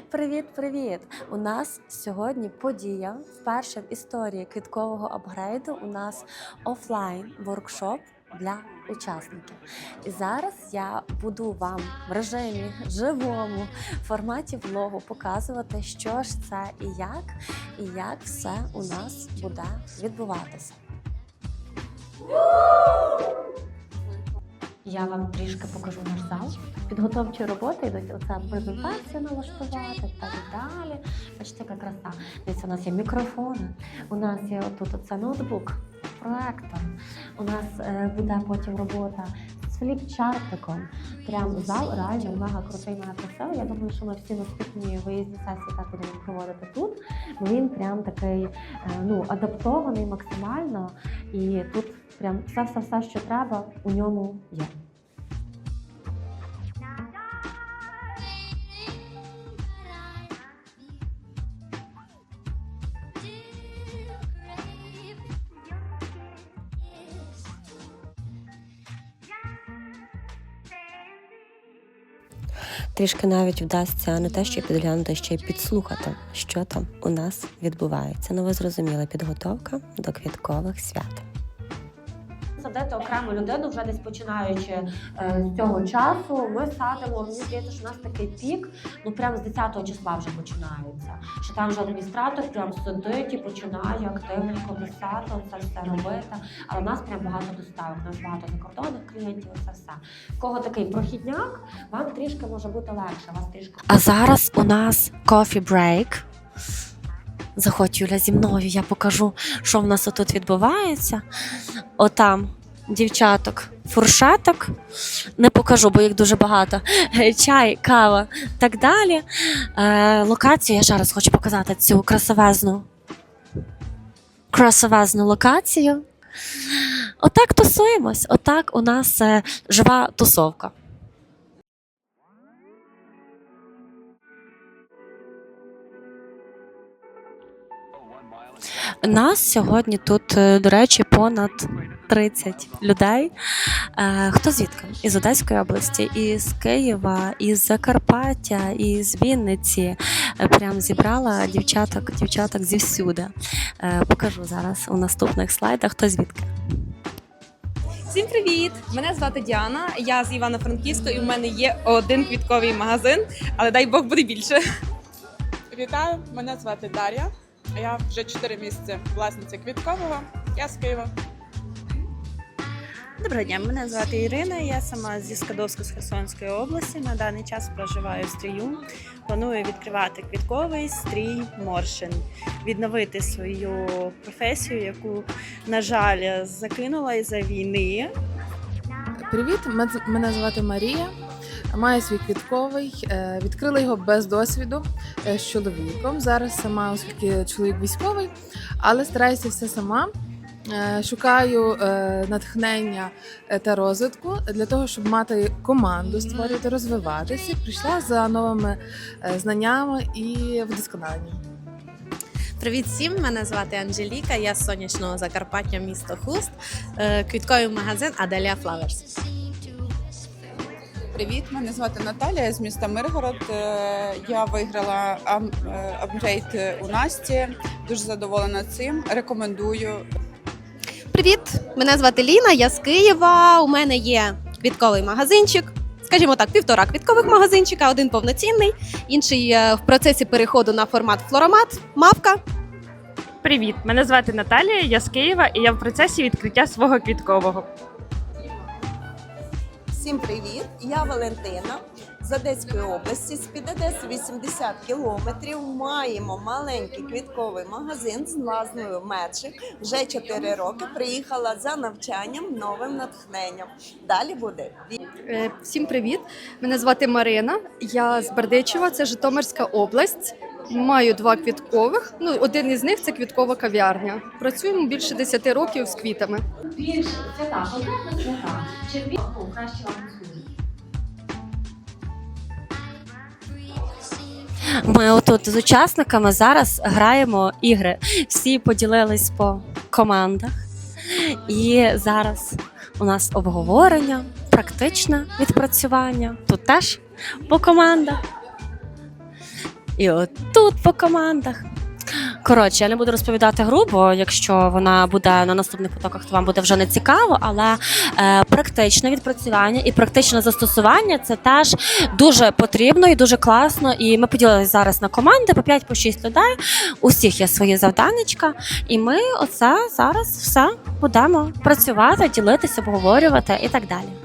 Привіт-привіт! У нас сьогодні подія. Вперше в історії квіткового апгрейду у нас офлайн воркшоп для учасників. І зараз я буду вам в режимі живому форматі влогу показувати, що ж це і як, і як все у нас буде відбуватися. Я вам трішки покажу наш зал. Підготовчі роботи йдуть оце презентація налаштувати так далі. Бачите, яка краса. Дивіться, у нас є мікрофони, у нас є отут оце ноутбук, проектор. У нас е, буде потім робота з фліпчартиком. Прям зал реально мега крутий, мега красивий. Я думаю, що ми всі наступні виїзні сесії так будемо проводити тут. Він прям такий е, ну, адаптований максимально. І тут прям все-все-все, що треба, у ньому є. Трішки навіть вдасться не те, що підглянути, ще й підслухати, що там у нас відбувається. Ну, ви зрозуміли, підготовка до квіткових свят. Садити окрему людину вже десь починаючи е, з цього часу. Ми садимо. Мені здається, що у нас такий пік. Ну прямо з 10-го числа вже починається. Що там вже адміністратор прям сидить і починає активненько писати, це все робити. Але в нас прям багато доставок. Нас багато закордонних клієнтів. Це все. В кого такий прохідняк, вам трішки може бути легше. Вас трішки. А зараз у нас coffee break. Заходь, Юля, зі мною, я покажу, що в нас тут відбувається. Отам дівчаток, Фуршаток Не покажу, бо їх дуже багато. Чай, кава, так далі. Е, локацію я ще раз хочу показати цю красовезну, красовезну локацію. Отак тусуємось. Отак у нас е, жива тусовка. Нас сьогодні тут, е, до речі, понад 30 людей. Е, Хто звідки? Із Одеської області, із Києва, із Закарпаття, із Вінниці. Е, Прям зібрала дівчаток, дівчаток зівсюди. Покажу зараз у наступних слайдах. Хто звідки? Всім привіт! Мене звати Діана. Я з Івано-Франківська, і в мене є один квітковий магазин, але дай Бог буде більше. Вітаю, мене звати Дар'я. Я вже 4 місяці власниця квіткового. Я з Києва. Доброго дня, мене звати Ірина. Я сама зі Скадовська з Херсонської області. На даний час проживаю в стрію. Планую відкривати квітковий стрій Моршин, відновити свою професію, яку, на жаль, закинула із-за війни. Привіт, мен- мене звати Марія. Маю свій квітковий. е, Відкрила його без досвіду е, з чоловіком. Зараз сама, оскільки чоловік військовий, але стараюся все сама. Е, Шукаю е, натхнення е, та розвитку для того, щоб мати команду, створювати, розвиватися. Прийшла за новими е, знаннями і вдосконаленням. Привіт всім! Мене звати Анжеліка. Я з сонячного Закарпаття, місто Хуст. Е, Квітковий магазин Аделія Flowers. Привіт, мене звати Наталія я з міста Миргород. Е, Я виграла е, апгрейд у Насті. Дуже задоволена цим. Рекомендую. Привіт! Мене звати Ліна, я з Києва. У мене є квітковий магазинчик. Скажімо так, півтора квіткових магазинчика, один повноцінний, інший е, в процесі переходу на формат флоромат, мавка. Привіт, мене звати Наталія, я з Києва і я в процесі відкриття свого квіткового. Всім привіт! Я Валентина з Одеської області. З під Одеси 80 кілометрів. Маємо маленький квітковий магазин з назвою Меджик. Вже 4 роки. Приїхала за навчанням, новим натхненням. Далі буде Е, Всім привіт! Мене звати Марина. Я з Бердичева, це Житомирська область. Маю два квіткових. Ну, один із них це квіткова кав'ярня. Працюємо більше 10 років з квітами. Більше свята, конкретно. Чим більше краще вам Ми отут з учасниками зараз граємо ігри. Всі поділились по командах. І зараз у нас обговорення, практичне відпрацювання. Тут теж по командах. І отут по командах. Коротше, я не буду розповідати грубо, якщо вона буде на наступних потоках, то вам буде вже не цікаво. Але е, практичне відпрацювання і практичне застосування це теж дуже потрібно і дуже класно. І ми поділилися зараз на команди по 5 по 6 людей. У всіх є свої завданнячка, і ми оце зараз все будемо працювати, ділитися, обговорювати і так далі.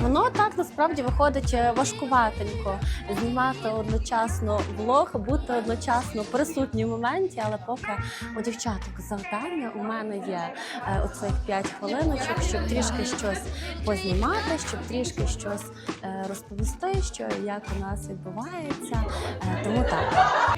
Воно так насправді виходить е, важкуватенько знімати одночасно влог, бути одночасно присутні в моменті, але поки у дівчаток завдання у мене є е, оцих 5 хвилиночок, щоб трішки щось познімати, щоб трішки щось е, розповісти, що як у нас відбувається. Тому так.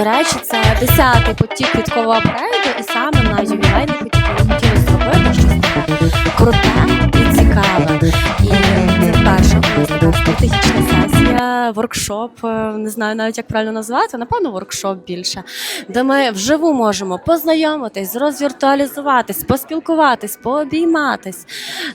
До речі, це 10-й потік квіткового прейду, і саме на ювілейний потік ми хотіли зробити щось таке круте і цікаве. І стратегічна сесія, воркшоп, е, не знаю навіть як правильно назвати, напевно, воркшоп більше, де ми вживу можемо познайомитись, розвіртуалізуватись, поспілкуватись, пообійматись,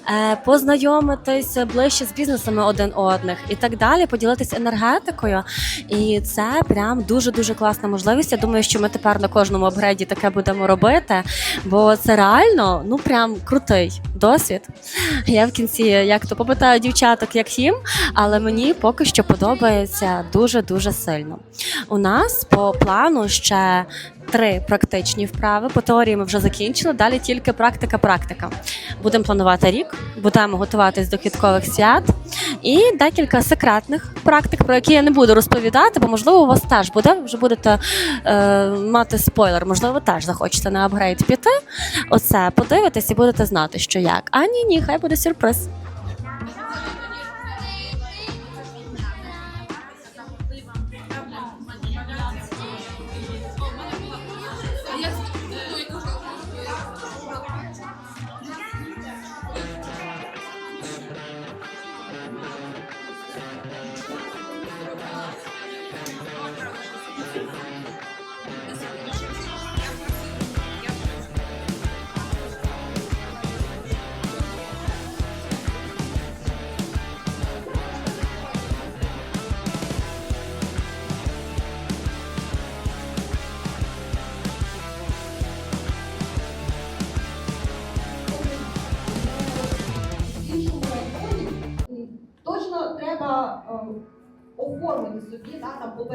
е, познайомитись ближче з бізнесами один одних і так далі, поділитися енергетикою. І це прям дуже дуже класна можливість. Я думаю, що ми тепер на кожному апгрейді таке будемо робити, бо це реально ну прям крутий досвід. Я в кінці як то попитаю дівчаток, як їм, але мені поки що подобається дуже дуже сильно. У нас по плану ще три практичні вправи. По теорії ми вже закінчили. Далі тільки практика-практика. Будемо планувати рік, будемо готуватись до квіткових свят і декілька секретних практик, про які я не буду розповідати, бо можливо у вас теж буде. Вже будете е, мати спойлер. Можливо, ви теж захочете на апгрейд піти. Оце подивитесь і будете знати, що як. А ні, ні, хай буде сюрприз.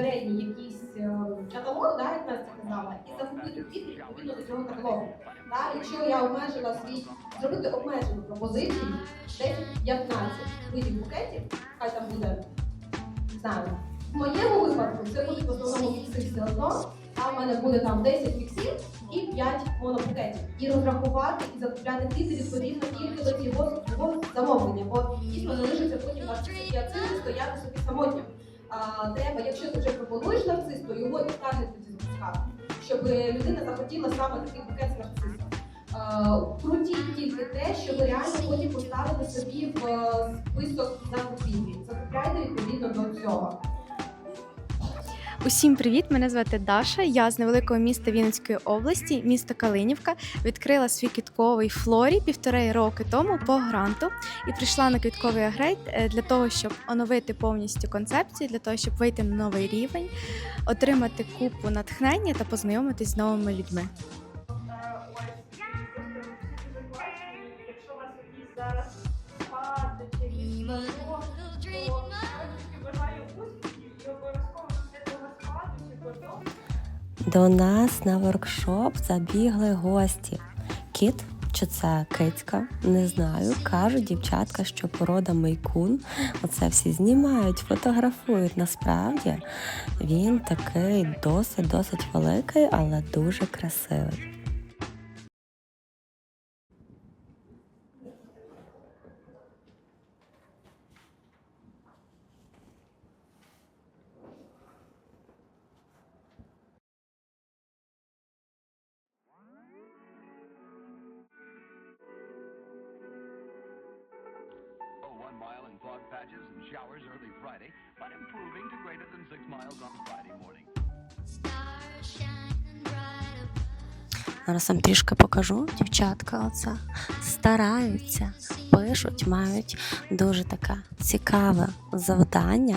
Попередній якийсь е, каталог, да, як Настя казала, і закупити квіти відповідно до цього каталогу. Да, якщо я обмежила свій, зробити обмежену пропозицію 10-15 видів букетів, хай там буде, не знаю, в моєму випадку це буде в основному фікси все одно, а в мене буде там 10 фіксів і 5 монобукетів. І розрахувати і закупляти квіти відповідно тільки до цього, замовлення, бо дійсно не лишиться потім наш гіацинти стояти собі самотньо. А, треба, якщо ти вже пропонуєш нарцисту, його і старше тоді запускати, щоб людина захотіла саме такий букет з нарцисом. Крутіть тільки те, що ви реально потім поставите собі в е, список закупівлі. Закупляйте відповідно до цього. Усім привіт! Мене звати Даша. Я з невеликого міста Вінницької області, місто Калинівка. Відкрила свій квітковий флорі півтори роки тому по гранту і прийшла на квітковий агрейд е, для того, щоб оновити повністю концепцію, для того, щоб вийти на новий рівень, отримати купу натхнення та познайомитись з новими людьми. До нас на воркшоп забігли гості. Кіт чи це кицька? Не знаю. Кажуть дівчатка, що порода мейкун. Оце всі знімають, фотографують. Насправді він такий досить досить великий, але дуже красивий. Showers early Friday, but improving to greater than Зараз вам трішки покажу. Дівчатка оце стараються, пишуть, мають дуже таке цікаве завдання.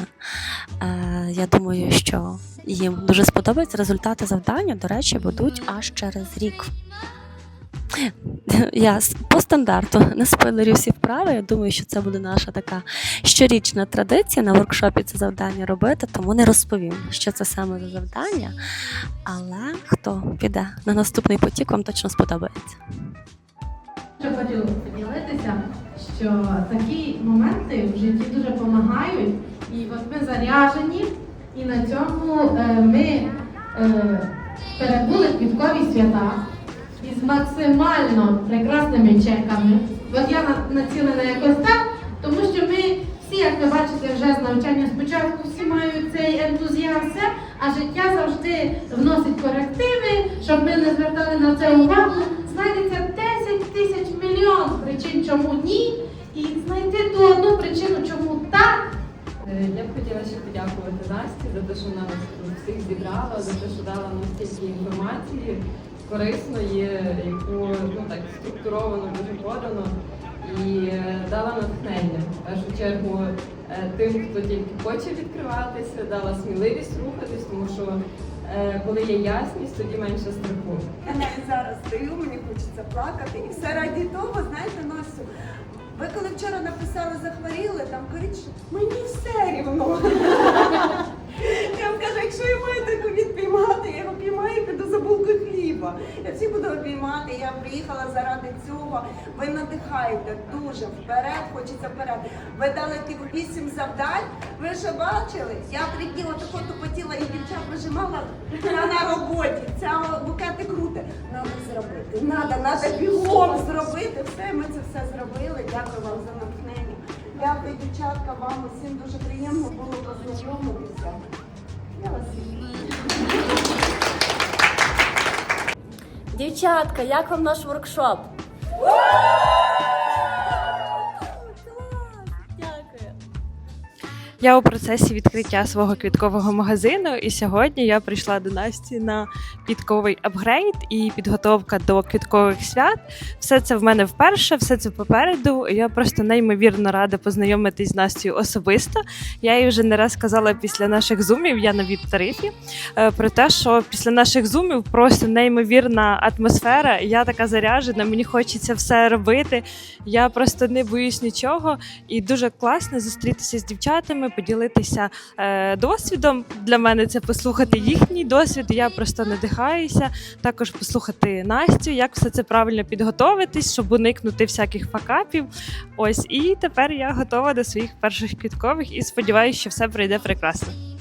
Е, я думаю, що їм дуже сподобаються результати завдання. До речі, будуть аж через рік. Я по стандарту не спойлерю всі вправи. Я думаю, що це буде наша така щорічна традиція на воркшопі це завдання робити, тому не розповім, що це саме за завдання. Але хто піде на наступний потік, вам точно сподобається. Що хочу поділитися, що такі моменти в житті дуже допомагають, і от ми заряжені, і на цьому е, ми е, перебули квіткові свята максимально прекрасними чеками. От я націлена якось так, тому що ми всі, як ви бачите, вже з навчання спочатку всі мають цей ентузіазм, а життя завжди вносить корективи, щоб ми не звертали на це увагу. Знайдеться 10 тисяч мільйон причин, чому ні, і знайти ту одну причину, чому так. Е, Я б хотіла ще подякувати Насті за те, що вона нас всіх зібрала, за те, що дала нам стільки інформації корисної, яку ну так структуровано, дуже подано, і е, дала натхнення. В першу чергу е, тим, хто тільки хоче відкриватися, дала сміливість рухатись, тому що е, коли є ясність, тоді менше страху. Я навіть зараз стою, мені хочеться плакати. І все раді того, знаєте, Настю, ви коли вчора написали захворіли, там кажуть, що мені все рівно. Я вам кажу, якщо я маю той ковід піймати, я його піймаю і піду за булкою хліба. Я всіх буду обіймати, я приїхала заради цього. Ви надихаєте дуже вперед, хочеться вперед. Ви дали тих вісім завдань. Ви вже бачили? Я три дні отако тупотіла і дівчат вижимала на, на роботі. Ця букети круте. Надо зробити. Надо, надо бігом зробити. Все, ми це все зробили. Дякую вам за натхнення. Дякую, дівчатка, вам усім дуже приємно було познайомитися. Дівчатка, як вам наш воркшоп? Я у процесі відкриття свого квіткового магазину, і сьогодні я прийшла до Насті на квітковий апгрейд і підготовка до квіткових свят. Все це в мене вперше, все це попереду. Я просто неймовірно рада познайомитись з Настю особисто. Я їй вже не раз казала після наших зумів, я на віп-тарифі, е, про те, що після наших зумів просто неймовірна атмосфера. Я така заряджена, мені хочеться все робити. Я просто не боюсь нічого. І дуже класно зустрітися з дівчатами, поділитися е, досвідом. Для мене це послухати їхній досвід. Я просто надихаюся. Також послухати Настю, як все це правильно підготовитись, щоб уникнути всяких факапів. Ось і тепер я готова до своїх перших квіткових і сподіваюся, що все пройде прекрасно.